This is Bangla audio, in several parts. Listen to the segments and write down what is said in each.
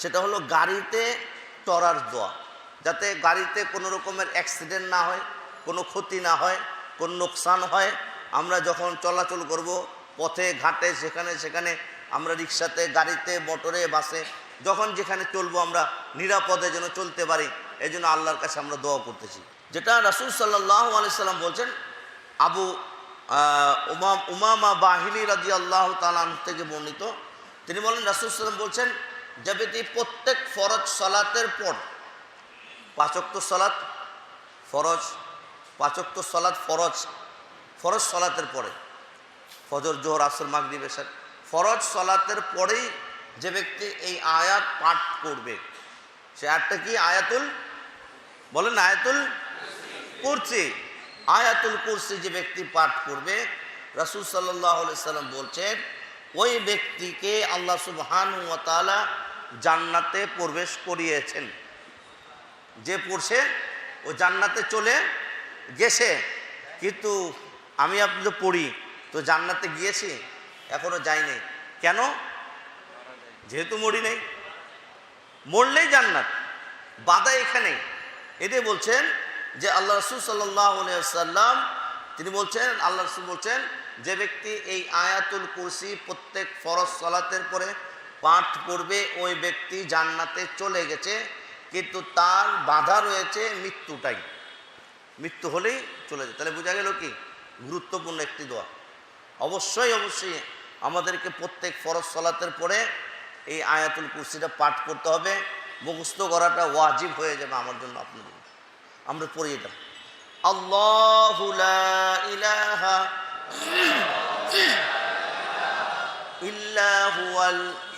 সেটা হলো গাড়িতে চড়ার দোয়া, যাতে গাড়িতে কোনো রকমের অ্যাক্সিডেন্ট না হয়, কোনো ক্ষতি না হয়, কোনো নোকসান হয়। আমরা যখন চলাচল করব, পথে, ঘাটে, সেখানে সেখানে আমরা রিক্সাতে, গাড়িতে, মোটরে, বাসে, যখন যেখানে চলবো আমরা নিরাপদে যেন চলতে পারি এই জন্য আল্লাহর কাছে আমরা দোয়া করতেছি। যেটা রাসুল সাল্লাহ আলাইসাল্লাম বলছেন, আবু উমাম, উমামা বাহিনী রাজি আল্লাহ তালান থেকে বর্ণিত। তিনি বলেন, রাসুল সাল্লাম বলছেন যে প্রত্যেক ফরজ সলাতের পর পাচক্ত সলাত ফরজ পাচক্ত সলাত ফরজ ফরজ সলাতের পরে, ফজর, জোহর, আসর, মাগরিব এসার ফরজ সলাতের পরেই যে ব্যক্তি এই আয়াত পাঠ করবে, সে আয়াতটা কি? আয়াতুল, বলেন আয়াতুল কুরসি। আয়াতুল কুরসি যে ব্যক্তি পাঠ করবে, রাসুল সাল্লাহ সাল্লাম বলছেন, ওই ব্যক্তিকে আল্লাহ সুবহান ওয়া তাআলা জান্নাতে প্রবেশ করিয়েছেন। যে পড়ছে, ও জান্নাতে চলে গেছে। কিন্তু আমি আপনি তো পড়ি, তো জান্নাতে গিয়েছি, এখনও যাইনি। কেন? যেহেতু মরি নেই। মরলেই জান্নাত, বাধা এখানে। এটাই বলছেন যে আল্লাহ রসুল সাল্লাম তিনি বলছেন, আল্লাহ রসুল বলছেন, যে ব্যক্তি এই আয়াতুল কুরসি প্রত্যেক ফরজ সলাতের পরে পাঠ করবে, ওই ব্যক্তি জান্নাতে চলে গেছে, কিন্তু তার বাধা রয়েছে মৃত্যুটাই। মৃত্যু হলেই চলে যায়। তাহলে বোঝা গেল কি? গুরুত্বপূর্ণ একটি দোয়া। অবশ্যই অবশ্যই আমাদেরকে প্রত্যেক ফরজ সলাতের পরে এই আয়াতুল কুরসিটা পাঠ করতে হবে। মুখস্থ করাটা ওয়াজিব হয়ে যাবে আমার জন্য আপনাদের। আমরা পড়ে যেতাম আল্লাহ ইলাহা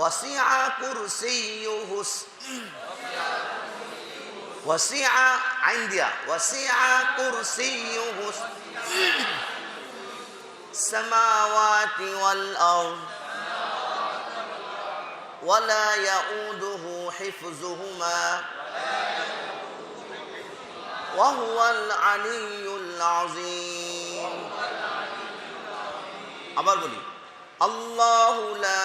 وسع كرسيه وسع عندي وسع كرسيه السماوات والأرض ولا يؤوده حفظهما وهو العلي العظيم আবার বলি আল্লাহ লা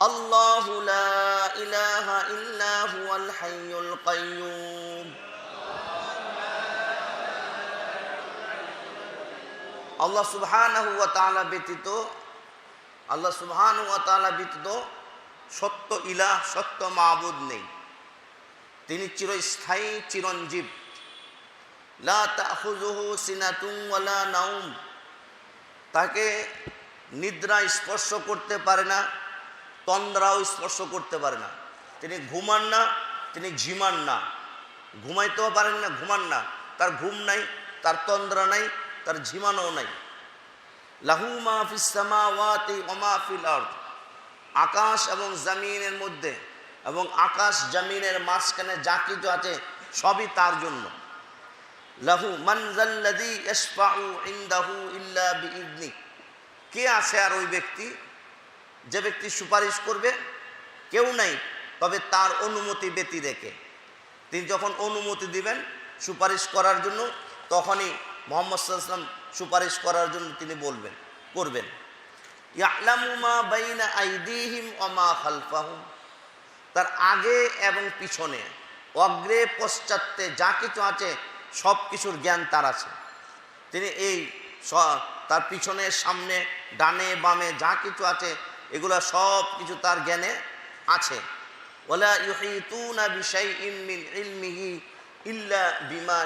আল্লাহ লা ইলাহা ইল্লা হুয়াল হাইয়ুল কাইয়ুম। আল্লাহ সুবহানাহু ওয়া ব্যতীত, আল্লাহ সুবহানাহু ওয়া তাআলা ব্যতীত সত্য ইলাহ, সত্য মাবুদ নেই। তিনি চিরস্থায়ী, চিরঞ্জীব। লা তাখুযুহু সিনাতুন ওয়ালা নাউম তাকে নিদ্রা স্পর্শ করতে পারে না। তন্দ্রাও স্পর্শ করতে পারে না। তিনি ঘুমান না, তিনি ঝিমান না। ঘুমাইতেও পারেন না, ঘুমান না। তার ঘুম নাই, তার তন্দ্রা নাই, তার ঝিমানোও নাই। লাহু মাহফিস সামাওয়াতি ওয়া মাহফিল আরদ। আকাশ এবং জামিনের মধ্যে এবং আকাশ জামিনের মাঝখানে যা কিছু আছে, সবই তার জন্য। লাহু মানজাল্লাদি ইশফাউ ইনদাহু ইল্লা বিইذনি কে আছে আর ওই ব্যক্তি? যে ব্যক্তি সুপারিশ করবে, কেউ নাই, তবে তার অনুমতি ব্যতি রেখে। তিনি যখন অনুমতি দিবেন সুপারিশ করার জন্য, তখনই মোহাম্মদ সাল্লাম সুপারিশ করার জন্য তিনি বলবেন, করবেন। তার আগে এবং পিছনে, অগ্রে, পশ্চাতে যা কিছু আছে সব কিছুর জ্ঞান তার আছে। তিনি এই তার পিছনে, সামনে, ডানে, বামে যা কিছু আছে এগুলো সব কিছু তার জ্ঞানে আছে। ইল্লা বিমা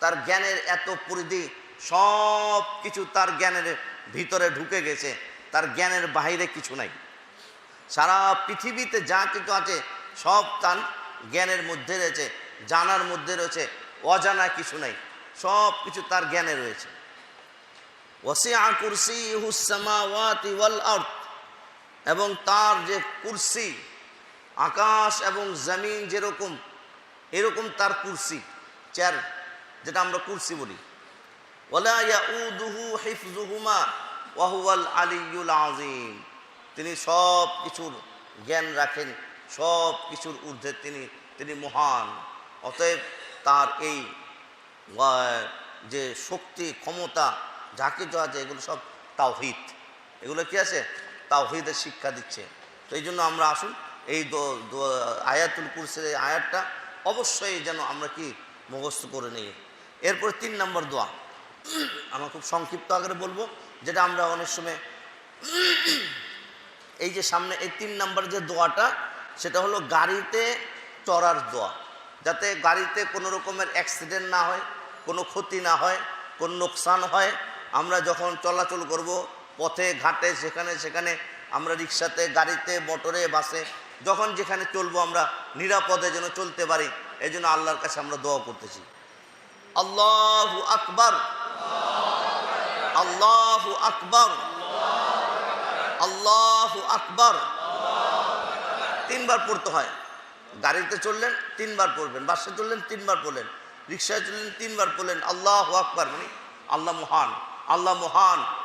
তার জ্ঞানের এত পরিধি সব কিছু তার জ্ঞানের ভিতরে ঢুকে গেছে, তার জ্ঞানের বাইরে কিছু নাই। সারা পৃথিবীতে যা কিছু আছে সব তার জ্ঞানের মধ্যে রয়েছে, জানার মধ্যে রয়েছে, অজানা কিছু নাই, সব কিছু তার জ্ঞানে রয়েছে। ওয়াসিআ কুরসিয়ুহু সামাওয়াতি ওয়াল আরদ। এবং তার যে কুরসি, আকাশ এবং জমিন যেরকম, এরকম তার কুরসি, চেয়ার, যেটা আমরা কুরসি বলি। আযীম। তিনি সব কিছুর জ্ঞান রাখেন, সব কিছুর ঊর্ধ্বে তিনি তিনি মহান। অতএব তার এই যে শক্তি, ক্ষমতা যা কিছু আছে, এগুলো সব তাওহিদ। এগুলো কি আছে? তাওহিদের শিক্ষা দিচ্ছে। তো এই জন্য আমরা আসুন, এই আয়াতুল কুরসের এই আয়াতটা অবশ্যই যেন আমরা কি মুখস্থ করে নিই। এরপর তিন নম্বর দোয়া। আমরা খুব সংক্ষিপ্ত আকারে বলব, যেটা আমরা অনেক সময় এই যে সামনে এই তিন নম্বর যে দোয়াটা, সেটা হলো গাড়িতে চড়ার দোয়া। যাতে গাড়িতে কোনো রকমের অ্যাক্সিডেন্ট না হয়, কোনো ক্ষতি না হয়, কোনো নোকসান হয়। আমরা যখন চলাচল করব পথে, ঘাটে সেখানে সেখানে আমরা রিক্সাতে, গাড়িতে, মোটরে, বাসে, যখন যেখানে চলবো আমরা নিরাপদে যেন চলতে পারি এই জন্য আল্লাহর কাছে আমরা দোয়া করতেছি। আল্লাহু আকবার। আল্লাহু আকবার। আল্লাহু আকবর। তিনবার পড়তে হয়। গাড়িতে চললেন, তিনবার পড়বেন। বাসে চললেন, তিনবার পড়লেন। রিক্সায় চললেন, তিনবার পড়লেন। আল্লাহ আকবর মানে আল্লাহ মহান। আল্লাহ মহান।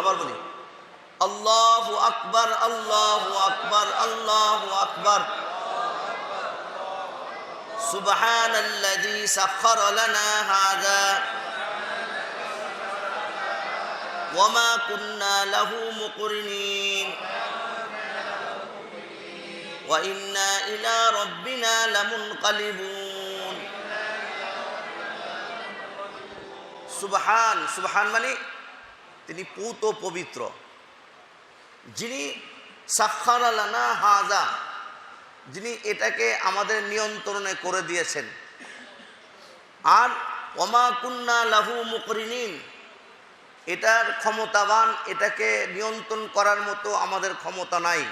আবার বলি আল্লাহ আকবর আল্লাহ আকবর আল্লাহ আকবর سبحان الذي سخر لنا هذا وما كنا له مقرنين وإنا إلى ربنا لمنقلبون সুবহান সুবহান মানে তিনি পুত ও পবিত্র। যিনি সাক্ষার আলানা হাজা যিনি এটাকে আমাদের নিয়ন্ত্রণে করে দিয়েছেন। আর, ওমা কুন্না লাহু মুকরিনিন এটার ক্ষমতাবান, এটাকে নিয়ন্ত্রণ করার মতো আমাদের ক্ষমতা নাই।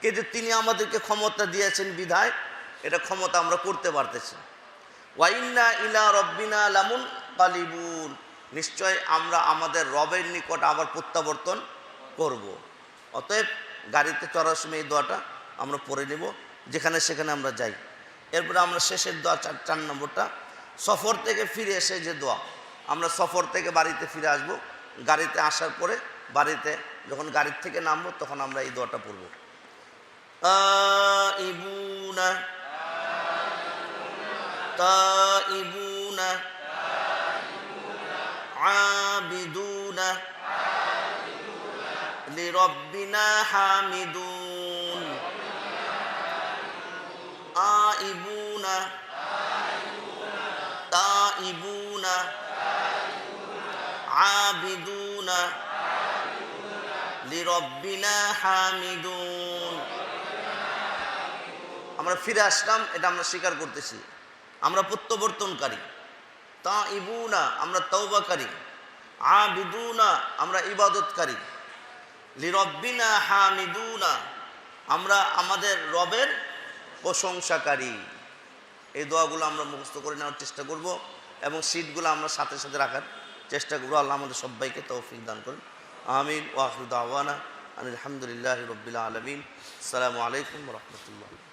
কিন্তু তিনি আমাদেরকে ক্ষমতা দিয়েছেন বিধায়, এটা ক্ষমতা আমরা করতে পারতেছি ওয়াইন্না ইলা রব্বিনা লামুন কালিবুন নিশ্চয় আমরা আমাদের রবের নিকট আবার প্রত্যাবর্তন করব। অতএব গাড়িতে চড়ার সময় এই দোয়াটা আমরা পড়ে নেব, যেখানে সেখানে আমরা যাই। এরপরে আমরা শেষের দোয়া চার চার নম্বরটা, সফর থেকে ফিরে এসে যে দোয়া, আমরা সফর থেকে বাড়িতে ফিরে আসব। গাড়িতে আসার পরে বাড়িতে যখন গাড়ির থেকে নামবো, তখন আমরা এই দোয়াটা পড়ব। ইবুনা তা ইবুনা عابدون لربنا حامدون آئبون تائبون عابدون لربنا حامدون আমরা ফিরে আসলাম এটা আমরা স্বীকার করতেছি আমরা প্রত্যাবর্তনকারী তা ইবুনা আমরা তৌবাকারী আবিদুনা, আমরা ইবাদতকারী। লিরব্বিনা হামিদুনা, আমরা আমাদের রবের প্রশংসাকারী। এই দোয়াগুলো আমরা মুখস্থ করে নেওয়ার চেষ্টা করব এবং সিটগুলো আমরা সাথে সাথে রাখার চেষ্টা করব। আল্লাহ আমাদের সবাইকে তৌফিক দান করুন। আমিন। ওয়াহরুদ আওয়ানা আলহামদুলিল্লাহ রবিল আলমিন। আসসালামু আলাইকুম রহমতুল্লাহ।